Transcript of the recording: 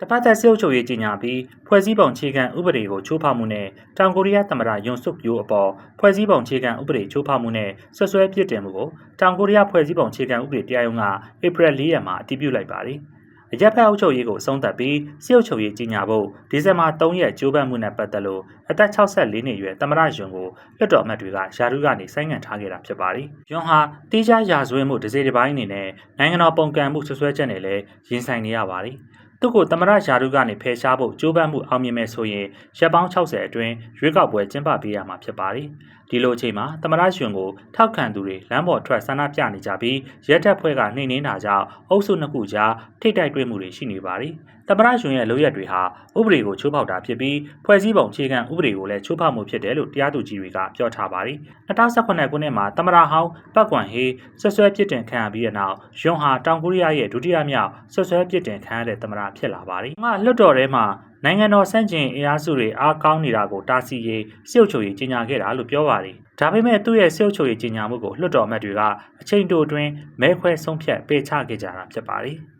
တပတ်သက်စစ်အုပ်ချုပ်ရေးကြီးညာပြီးဖွဲ့စည်းပုံခြေခံဥပဒေကိုချိုးဖောက်မှုနဲ့တောင်ကိုရီးယားသမ္မတယွန်ဆုကယိုအပေါ်ဖွဲ့စည်းပုံခြေခံဥပဒေချိုးဖောက်မှုနဲ့ဆွဆွဲပြစ်တင်မှုကိုတောင်ကိုရီးယားဖွဲ့စည်းပုံခြေခံဥပဒေတရားရုံးကဧပြီ၄ရက်မှာအတည်ပြုလိုက်ပါတယ်။အရက်ဖက်အုပ်ချုပ်ရေးကိုအဆုံးသတ်ပြီးစစ်အုပ်ချုပ်ရေးကြီးညာဖို့ဒီဇင်ဘာ3ရက်ကြိုးပမ်းမှုနဲ့ပတ်သက်လို့အသက်64နှစ်အရွယ်သမ္မတယွန်ကိုလွှတ်တော်အမတ်တွေကယာရုကနေဆိုင်းငံ့ထားခဲ့တာဖြစ်ပါတယ်။ယွန်ဟာတေးခြားရာဇဝဲမှုတစ်စိတစ်ပိုင်းအနေနဲ့နိုင်ငံတော်ပုံကံမှုဆွဆွဲချက်နဲ့လည်းရင်ဆိုင်နေရပါတယ်။ သူ့ကိုသမရယာရုကနေဖယ်ရှားဖို့ကြိုးပမ်းမှုအောင်မြင်မဲ့ဆိုရင်ရက်ပေါင်း60အတွင်းရွေးကောက်ပွဲကျင်းပပေးရမှာဖြစ်ပါတယ်။ဒီလိုအချိန်မှာသမရရှင်ကိုထောက်ခံသူတွေလမ်းပေါ်ထွက်ဆန္ဒပြနေကြပြီးရက်တက်ဖွဲ့ကနှိမ်နှင်းတာကြောင့်အုပ်စုနှစ်ခုကြားထိတိုက်တွေ့မှုတွေရှိနေပါတယ်။သမရရှင်ရဲ့လုပ်ရက်တွေဟာဥပဒေကိုချိုးဖောက်တာဖြစ်ပြီးဖွဲ့စည်းပုံအခြေခံဥပဒေကိုလည်းချိုးဖောက်မှုဖြစ်တယ်လို့တရားသူကြီးတွေကပြောထားပါတယ်။2018ခုနှစ်မှာသမရဟောင်းပတ်ကွမ်ဟေးဆွဆွဲပြစ်တင်ခံရပြီးတဲ့နောက်ယွန်ဟာတောင်ကိုရီးယားရဲ့ဒုတိယမြောက်ဆွဆွဲပြစ်တင်ခံရတဲ့သမရဖြစ်လာပါတယ်။ငါလွတ်တော်ထဲမှာနိုင်ငံတော်စန့်ကျင်အင်အားစုတွေအားကောင်းနေတာကိုတားဆီးရေးစစ်အုပ်ချုပ်ရေးကြီးညာခဲ့တာလို့ပြောပါတယ်။ဒါပေမဲ့သူ့ရဲ့စစ်အုပ်ချုပ်ရေးကြီးညာမှုကိုလွှတ်တော်အမတ်တွေကအချိန်တိုအတွင်းမဲခွဲဆုံးဖြတ်ပယ်ချခဲ့ကြတာဖြစ်ပါတယ်။